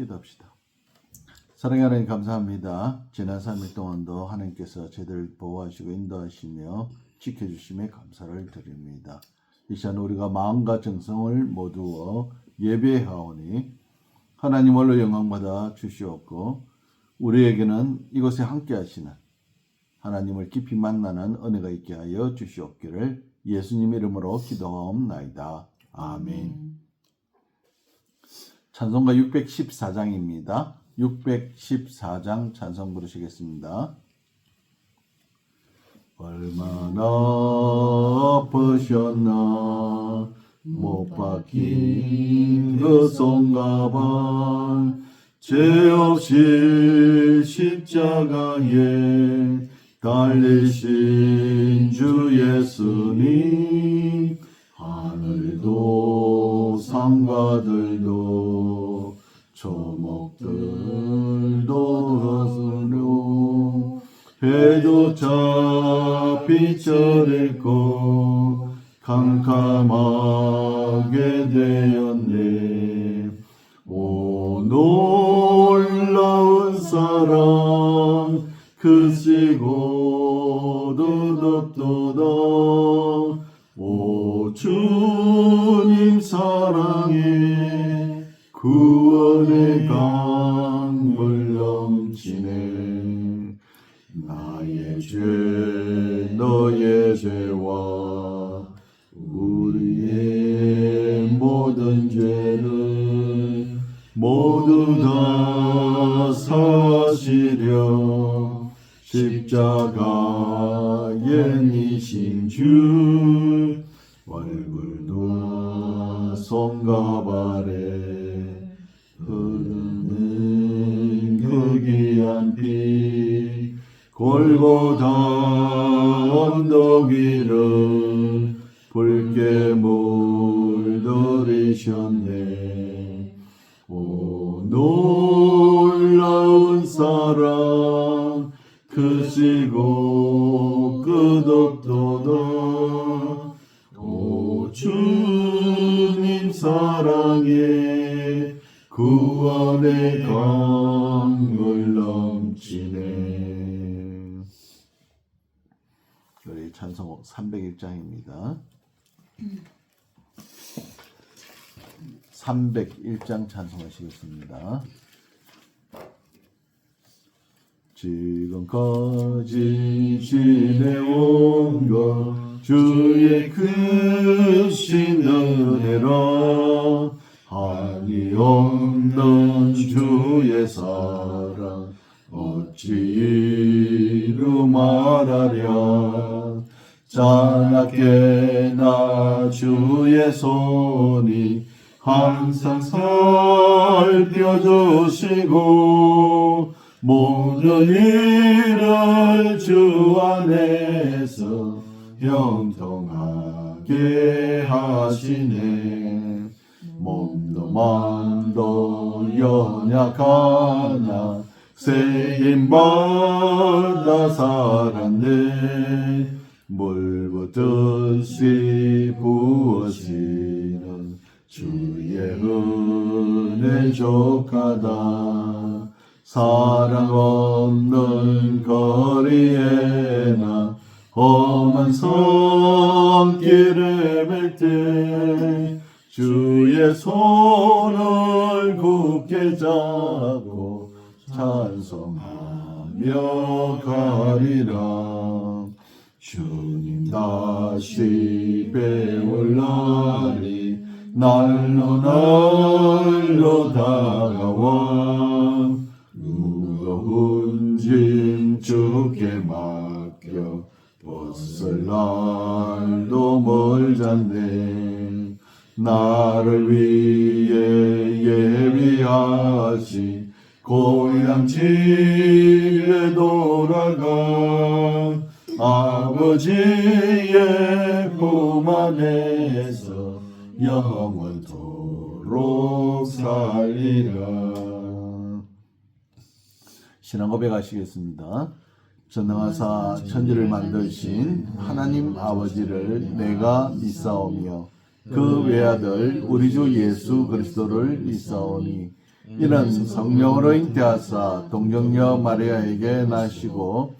기도합시다. 사랑의 하나님 감사합니다. 지난 3일 동안도 하나님께서 저희들을 보호하시고 인도하시며 지켜주심에 감사를 드립니다. 이 시간 우리가 마음과 정성을 모두어 예배하오니 하나님 홀로 영광받아 주시옵고 우리에게는 이곳에 함께 하시는 하나님을 깊이 만나는 은혜가 있게 하여 주시옵기를 예수님 이름으로 기도하옵나이다. 아멘. 찬송가 614장입니다. 614장 찬송 부르시겠습니다. 얼마나 아프셨나 못 박힌 그 손가방 죄 없이 십자가에 달리신 주 예수님 초목들도 들어서려 해조차 잃고 캄캄하게 되었네. 오 놀라운 사랑 크시고 두덥도다 오 주님 사랑에 구원의 강물 넘치네 나의 죄 너의 죄와 우리의 모든 죄를 모두 다 사시려 십자가에 니신 주 얼굴도 손과 발에 골고다 언덕 위를 붉게 물들이셨네. 오 놀라운 사랑 크시고 끝없도다. 오 주님 사랑에 구원의 강물 넘치네 우리 찬송 301장입니다. 301장 찬송하시겠습니다. 지금까지 지내온 것 주의 크신 은혜라 한이 없는 주의 사랑 어찌 이루 말하랴 자나게 나 주의 손이 항상 살펴주시고 모든 일을 주 안에서 형통하게 하시네. 몸도 마음도 연약하나 세임받아 살았네 물붓듯이 부어지는 주의 은혜 족하다. 사랑 없는 거리에나 험한 손길을 뵐때 주의 손을 굳게 잡고 찬송하며 가리라 주님 다시 배울 날이 날로 날로 다가와. 무거운 짐 주께 맡겨 벗을 날도 멀잖네. 나를 위해 예비하시 고향 집에 돌아가 아버지의 품 안에서 영원토록 살리라 신앙 고백하시겠습니다. 전능하사 천지를 만드신 하나님 아버지를 내가 믿사오며 그 외아들 우리 주 예수 그리스도를 믿사오니 이는 성령으로 잉태하사 동정녀 마리아에게 나시고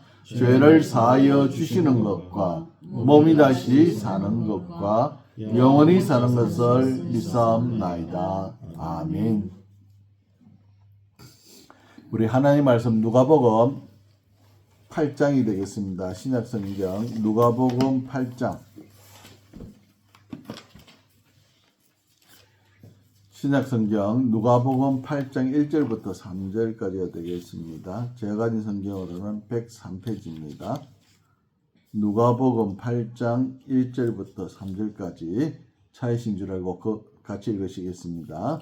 죄를 사하여 주시는 것과 몸이 다시 사는 것과 영원히 사는 것을 믿사옵나이다. 아멘. 우리 하나님 말씀 누가복음 8장이 되겠습니다. 신약성경 누가복음 8장 신약성경 누가복음 8장 1절부터 3절까지가 되겠습니다. 제가 가진 성경으로는 103페이지입니다. 누가복음 8장 1절부터 3절까지 차이신 줄 알고 그 같이 읽으시겠습니다.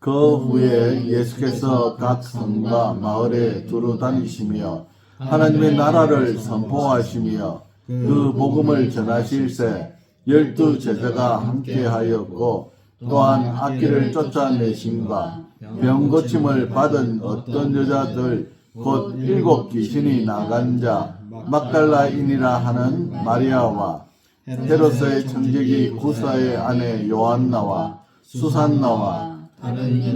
그 후에 예수께서 각 성과 마을에 두루 다니시며 하나님의 나라를 선포하시며 그 복음을 전하실세 열두 제자가 함께하였고 또한 악기를 쫓아내심과 병 고침을 받은 어떤 여자들 곧 일곱 귀신이 나간 자 막달라인이라 하는 마리아와 헤로스의 청지기 구사의 아내 요한나와 수산나와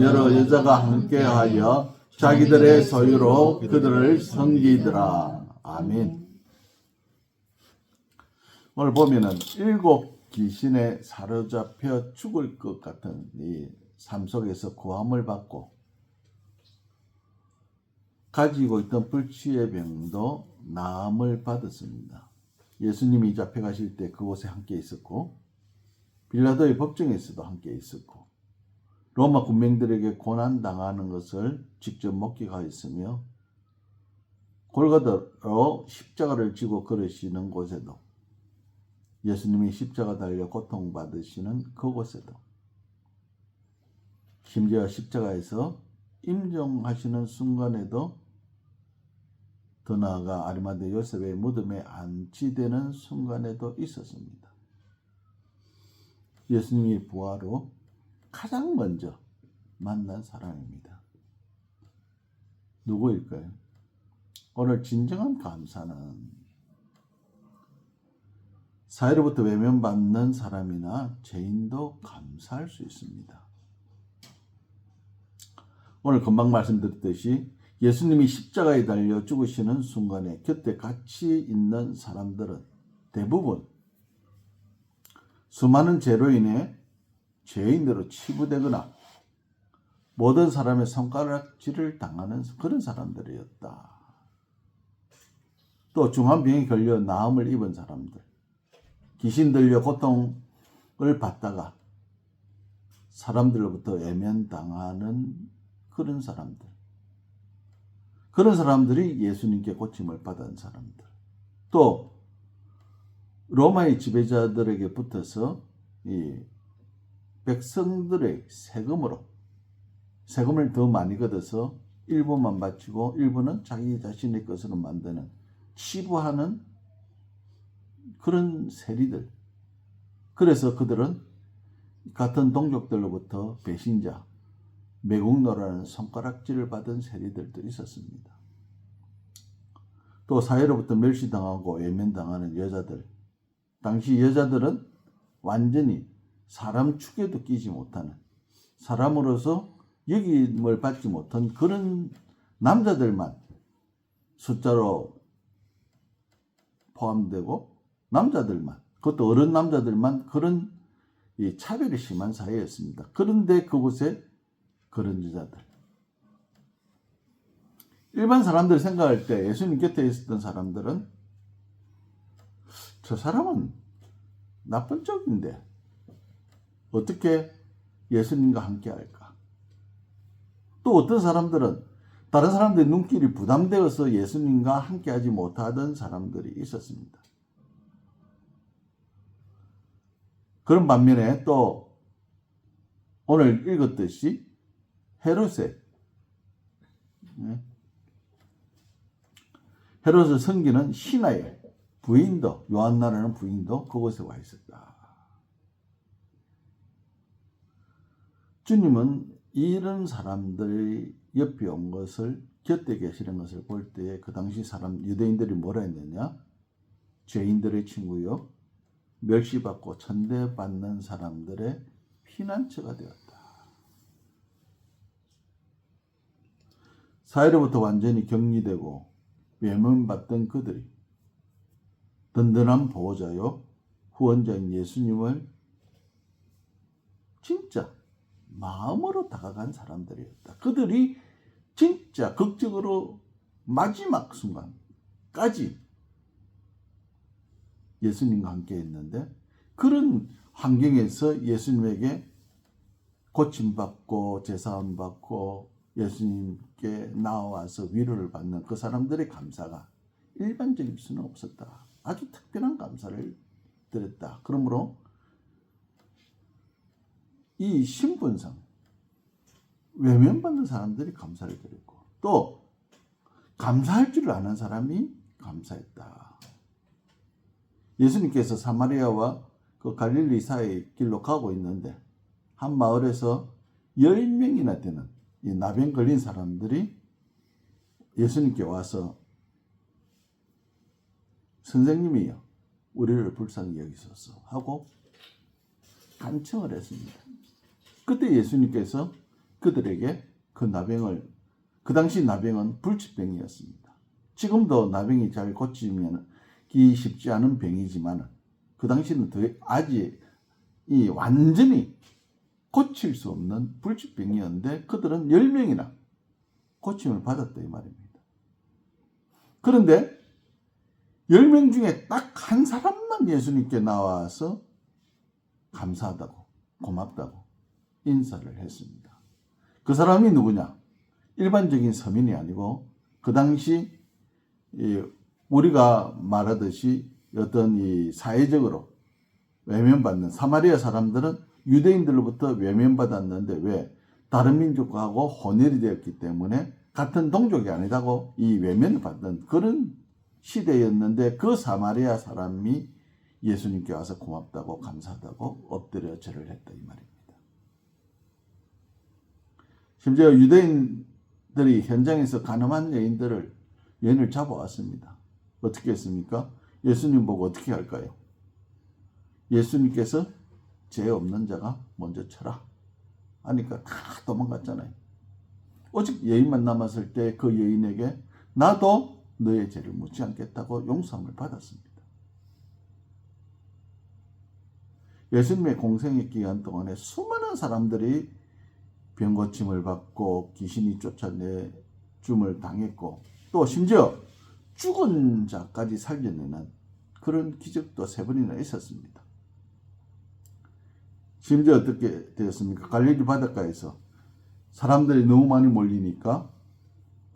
여러 여자가 함께하여 자기들의 소유로 그들을 섬기더라. 아멘. 오늘 보면은 일곱 귀신에 사로잡혀 죽을 것 같은 이 삶 속에서 구함을 받고 가지고 있던 불치의 병도 나음을 받았습니다. 예수님이 잡혀가실 때 그곳에 함께 있었고 빌라도의 법정에서도 함께 있었고 로마 군병들에게 고난 당하는 것을 직접 목격하였으며 골고다로 십자가를 지고 걸으시는 곳에도 예수님이 십자가 달려 고통받으시는 그곳에도 심지어 십자가에서 임종하시는 순간에도 더 나아가 아리마대 요셉의 무덤에 안치되는 순간에도 있었습니다. 예수님이 부활로 가장 먼저 만난 사람입니다. 누구일까요? 오늘 진정한 감사는 사회로부터 외면받는 사람이나 죄인도 감사할 수 있습니다. 오늘 금방 말씀드렸듯이 예수님이 십자가에 달려 죽으시는 순간에 곁에 같이 있는 사람들은 대부분 수많은 죄로 인해 죄인으로 치부되거나 모든 사람의 손가락질을 당하는 그런 사람들이었다. 또 중환병에 걸려 나음을 입은 사람들, 귀신 들려 고통을 받다가 사람들로부터 외면당하는 그런 사람들. 그런 사람들이 예수님께 고침을 받은 사람들. 또 로마의 지배자들에게 붙어서 이 백성들의 세금으로 세금을 더 많이 걷어서 일부만 바치고 일부는 자기 자신의 것으로 만드는 치부하는 그런 세리들. 그래서 그들은 같은 동족들로부터 배신자, 매국노라는 손가락질을 받은 세리들도 있었습니다. 또 사회로부터 멸시당하고 외면당하는 여자들. 당시 여자들은 완전히 사람 축에도 끼지 못하는 사람으로서 여김을 받지 못한 그런 남자들만 숫자로 포함되고 남자들만 그것도 어른 남자들만 그런 이 차별이 심한 사회였습니다. 그런데 그곳에 그런 여자들 일반 사람들 생각할 때 예수님 곁에 있었던 사람들은 저 사람은 나쁜 쪽인데 어떻게 예수님과 함께 할까? 또 어떤 사람들은 다른 사람들의 눈길이 부담되어서 예수님과 함께 하지 못하던 사람들이 있었습니다. 그런 반면에 또 오늘 읽었듯이 헤롯의 헤롯을 섬기는 신하의 부인도 요한나라는 부인도 그곳에 와 있었다. 주님은 이런 사람들이 옆에 온 것을 곁에 계시는 것을 볼 때에 그 당시 사람 유대인들이 뭐라 했느냐? 죄인들의 친구요. 멸시받고 천대받는 사람들의 피난처가 되었다. 사회로부터 완전히 격리되고 외면받던 그들이 든든한 보호자요 후원자인 예수님을 진짜 마음으로 다가간 사람들이었다. 그들이 진짜 극적으로 마지막 순간까지 예수님과 함께 했는데 그런 환경에서 예수님에게 고침받고 제사함 받고 예수님께 나와서 위로를 받는 그 사람들의 감사가 일반적일 수는 없었다. 아주 특별한 감사를 드렸다. 그러므로 이 신분상 외면받는 사람들이 감사를 드렸고 또 감사할 줄 아는 사람이 감사했다. 예수님께서 사마리아와 그 갈릴리 사이 길로 가고 있는데 한 마을에서 10명이나 되는 이 나병 걸린 사람들이 예수님께 와서 선생님이요 우리를 불쌍히 여기소서 하고 간청을 했습니다. 그때 예수님께서 그들에게 그 나병을 그 당시 나병은 불치병이었습니다. 지금도 나병이 잘 고치 기 쉽지 않은 병이지만 그 당시는 더 아직 이 완전히 고칠 수 없는 불치병이었는데 그들은 10명이나 고침을 받았다 이 말입니다. 그런데 10명 중에 딱 한 사람만 예수님께 나와서 감사하다고 고맙다고 인사를 했습니다. 그 사람이 누구냐? 일반적인 서민이 아니고 그 당시 이 우리가 말하듯이 어떤 이 사회적으로 외면받는 사마리아 사람들은 유대인들로부터 외면받았는데 왜 다른 민족하고 혼혈이 되었기 때문에 같은 동족이 아니다고 이 외면을 받는 그런 시대였는데 그 사마리아 사람이 예수님께 와서 고맙다고 감사하다고 엎드려 절을 했다 이 말입니다. 심지어 유대인들이 현장에서 가늠한 여인들을 여인을 잡아왔습니다. 어떻게 했습니까? 예수님 보고 어떻게 할까요? 예수님께서 죄 없는 자가 먼저 쳐라. 하니까 다 도망갔잖아요. 오직 여인만 남았을 때 그 여인에게 나도 너의 죄를 묻지 않겠다고 용서함을 받았습니다. 예수님의 공생의 기간 동안에 수많은 사람들이 병 고침을 받고 귀신이 쫓아내 줌을 당했고 또 심지어 죽은 자까지 살려내는 그런 기적도 세 번이나 있었습니다. 심지어 어떻게 되었습니까? 갈릴리 바닷가에서 사람들이 너무 많이 몰리니까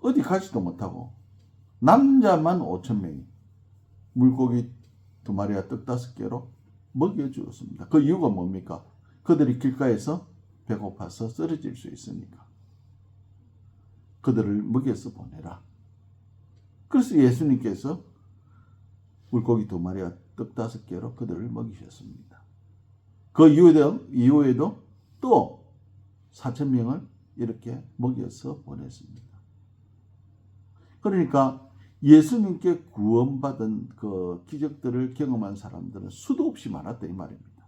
어디 가지도 못하고 남자만 5천 명이 물고기 두 마리와 떡 다섯 개로 먹여 주었습니다. 그 이유가 뭡니까? 그들이 길가에서 배고파서 쓰러질 수 있으니까. 그들을 먹여서 보내라. 그래서 예수님께서 물고기 두 마리와 떡 다섯 개로 그들을 먹이셨습니다. 그 이후에도, 이후에도 또 4천 명을 이렇게 먹여서 보냈습니다. 그러니까 예수님께 구원받은 그 기적들을 경험한 사람들은 수도 없이 많았다 이 말입니다.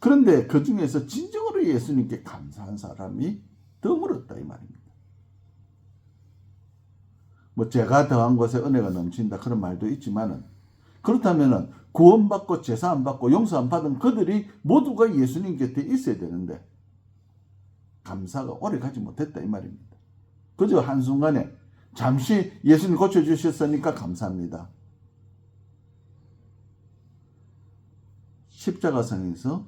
그런데 그 중에서 진정으로 예수님께 감사한 사람이 드물었다 이 말입니다. 뭐 제가 더한 것에 은혜가 넘친다 그런 말도 있지만은 그렇다면은 구원받고 제사 안 받고 용서 안 받은 그들이 모두가 예수님 곁에 있어야 되는데 감사가 오래 가지 못했다 이 말입니다. 그저 한순간에 잠시 예수님 고쳐주셨으니까 감사합니다. 십자가상에서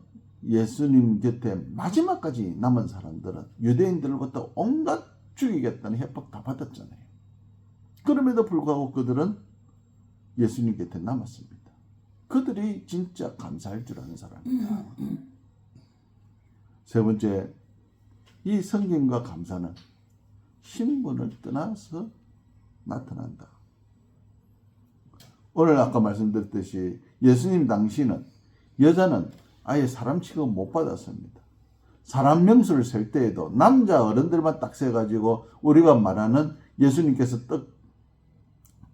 예수님 곁에 마지막까지 남은 사람들은 유대인들로부터 온갖 죽이겠다는 협박 다 받았잖아요. 그럼에도 불구하고 그들은 예수님 곁에 남았습니다. 그들이 진짜 감사할 줄 아는 사람입니다. 세 번째, 이 성경과 감사는 신분을 떠나서 나타난다. 오늘 아까 말씀드렸듯이 예수님 당시는 여자는 아예 사람 취급 못 받았습니다. 사람 명수를 셀 때에도 남자 어른들만 딱 세가지고 우리가 말하는 예수님께서 떡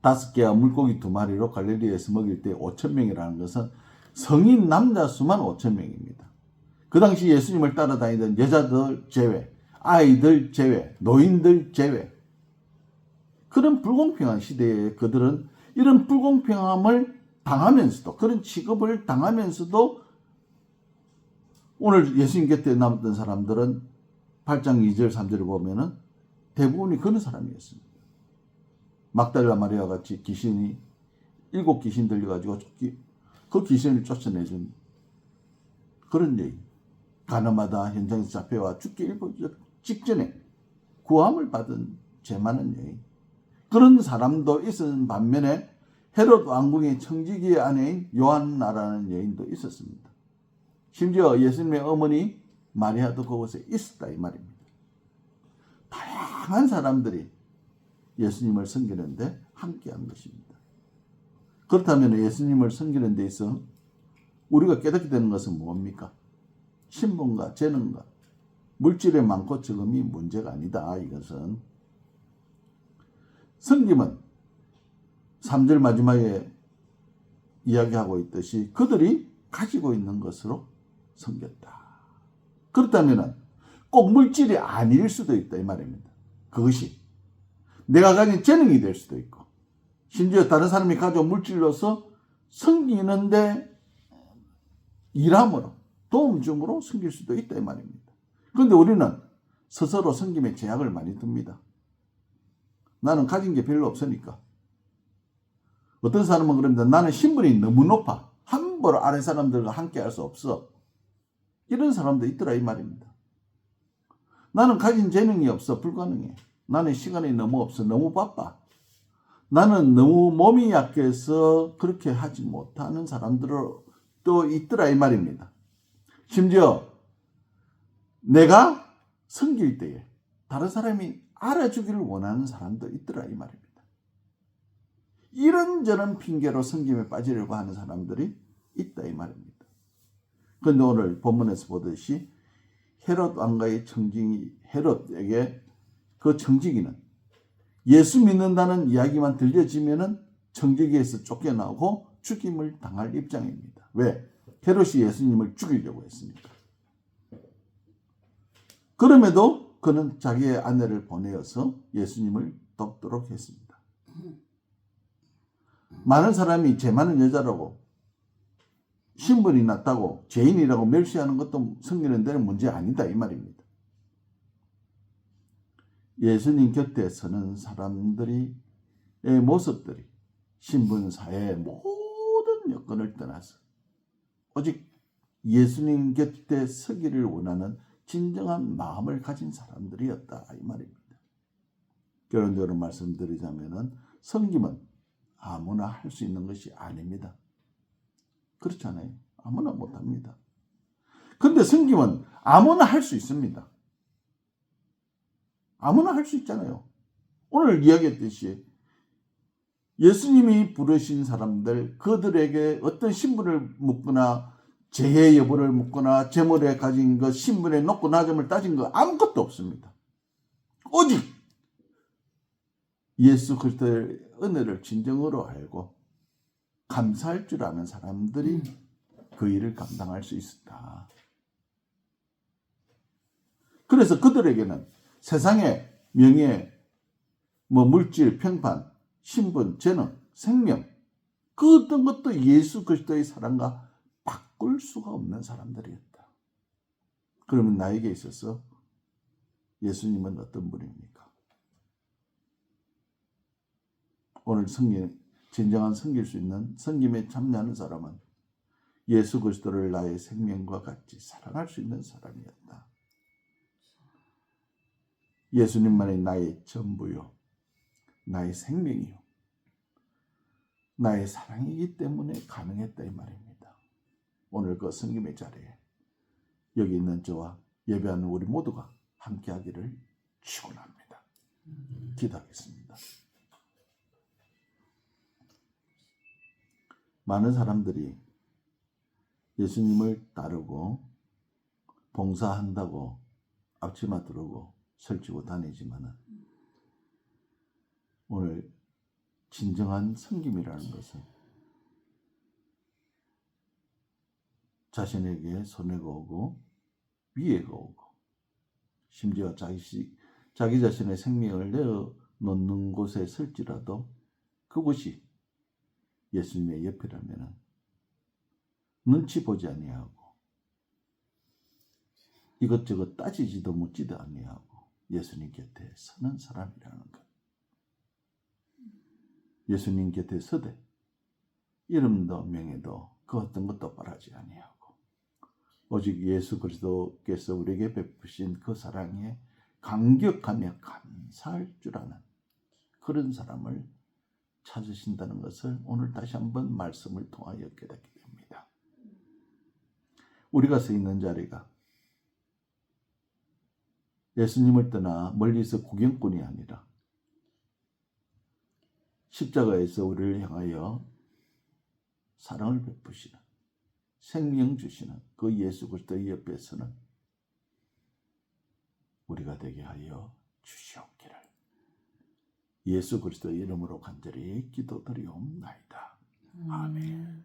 다섯 개와 물고기 두 마리로 갈릴리에서 먹일 때 5천 명이라는 것은 성인 남자 수만 5천 명입니다. 그 당시 예수님을 따라다니던 여자들 제외, 아이들 제외, 노인들 제외. 그런 불공평한 시대에 그들은 이런 불공평함을 당하면서도 그런 취급을 당하면서도 오늘 예수님 곁에 남았던 사람들은 8장 2절 3절을 보면은 대부분이 그런 사람이었습니다. 막달라 마리아 같이 귀신이 일곱 귀신 들려가지고 그 귀신을 쫓아내준 그런 여인. 가늠하다 현장에서 잡혀와 죽기 일보 직전에 구함을 받은 죄 많은 여인. 그런 사람도 있었는 반면에 헤롯 왕궁의 청지기의 아내인 요한나라는 여인도 있었습니다. 심지어 예수님의 어머니 마리아도 그곳에 있었다 이 말입니다. 다양한 사람들이 예수님을 섬기는데 함께한 것입니다. 그렇다면 예수님을 섬기는 데 있어 우리가 깨닫게 되는 것은 뭡니까? 신분과 재능과 물질의 많고 적음이 문제가 아니다. 이것은 성김은 3절 마지막에 이야기하고 있듯이 그들이 가지고 있는 것으로 섬겼다. 그렇다면 꼭 물질이 아닐 수도 있다 이 말입니다. 그것이 내가 가진 재능이 될 수도 있고 심지어 다른 사람이 가져온 물질로서 섬기는데 일함으로 도움 줌으로 섬길 수도 있다 이 말입니다. 그런데 우리는 스스로 섬김에 제약을 많이 둡니다. 나는 가진 게 별로 없으니까. 어떤 사람은 그럽니다. 나는 신분이 너무 높아. 함부로 아래 사람들과 함께 할 수 없어. 이런 사람도 있더라 이 말입니다. 나는 가진 재능이 없어. 불가능해. 나는 시간이 너무 없어. 너무 바빠. 나는 너무 몸이 약해서 그렇게 하지 못하는 사람들도 있더라 이 말입니다. 심지어 내가 섬길 때에 다른 사람이 알아주기를 원하는 사람도 있더라 이 말입니다. 이런저런 핑계로 섬김에 빠지려고 하는 사람들이 있다 이 말입니다. 그런데 오늘 본문에서 보듯이 헤롯 왕가의 청징이 헤롯에게 그 청지기는 예수 믿는다는 이야기만 들려지면은 청지기에서 쫓겨나고 죽임을 당할 입장입니다. 왜? 헤롯이 예수님을 죽이려고 했으니까. 그럼에도 그는 자기의 아내를 보내어서 예수님을 돕도록 했습니다. 많은 사람이 죄 많은 여자라고 신분이 낮다고 죄인이라고 멸시하는 것도 섬기는 데는 문제 아니다 이 말입니다. 예수님 곁에 서는 사람들의 모습들이 신분사의 모든 여건을 떠나서 오직 예수님 곁에 서기를 원하는 진정한 마음을 가진 사람들이었다 이 말입니다. 결론적으로 말씀드리자면은 섬김은 아무나 할 수 있는 것이 아닙니다. 그렇잖아요. 아무나 못합니다. 근데 섬김은 아무나 할 수 있습니다. 아무나 할 수 있잖아요. 오늘 이야기했듯이 예수님이 부르신 사람들 그들에게 어떤 신분을 묻거나 재해 여부를 묻거나 재물에 가진 것 신분에 높고 낮음을 따진 거 아무것도 없습니다. 오직 예수 그리스도의 은혜를 진정으로 알고 감사할 줄 아는 사람들이 그 일을 감당할 수 있었다. 그래서 그들에게는 세상의 명예, 뭐 물질, 평판, 신분, 재능, 생명 그 어떤 것도 예수 그리스도의 사랑과 바꿀 수가 없는 사람들이었다. 그러면 나에게 있어서 예수님은 어떤 분입니까? 오늘 성경 진정한 섬길 수 있는 섬김에 참여하는 사람은 예수 그리스도를 나의 생명과 같이 사랑할 수 있는 사람이었다. 예수님만이 나의 전부요. 나의 생명이요. 나의 사랑이기 때문에 가능했다 이 말입니다. 오늘 그 성김의 자리에 여기 있는 저와 예배하는 우리 모두가 함께하기를 축원합니다. 기도하겠습니다. 많은 사람들이 예수님을 따르고 봉사한다고 앞치마 두르고 설치고 다니지만은 오늘 진정한 섬김이라는 것은 자신에게 손해가 오고 위해가 오고 심지어 자기, 시- 자기 자신의 생명을 내어놓는 곳에 설지라도 그곳이 예수님의 옆이라면 눈치 보지 아니하고 이것저것 따지지도 묻지도 아니하고 예수님 곁에 서는 사람이라는 것. 예수님 곁에 서되 이름도 명예도 그 어떤 것도 바라지 아니하고 오직 예수 그리스도께서 우리에게 베푸신 그 사랑에 감격하며 감사할 줄 아는 그런 사람을 찾으신다는 것을 오늘 다시 한번 말씀을 통하여 깨닫게 됩니다. 우리가 서 있는 자리가 예수님을 떠나 멀리서 구경꾼이 아니라 십자가에서 우리를 향하여 사랑을 베푸시는 생명 주시는 그 예수 그리스도의 옆에서는 우리가 되게 하여 주시옵기를 예수 그리스도의 이름으로 간절히 기도드리옵나이다. 아멘.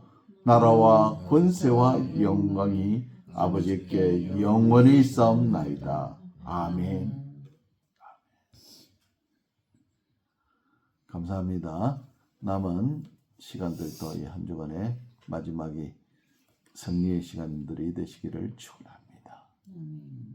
나라와 권세와 영광이 아버지께 영원히 싸움나이다. 아멘. 감사합니다. 남은 시간들도 이한 주간의 마지막이 승리의 시간들이 되시기를 축원합니다. 음.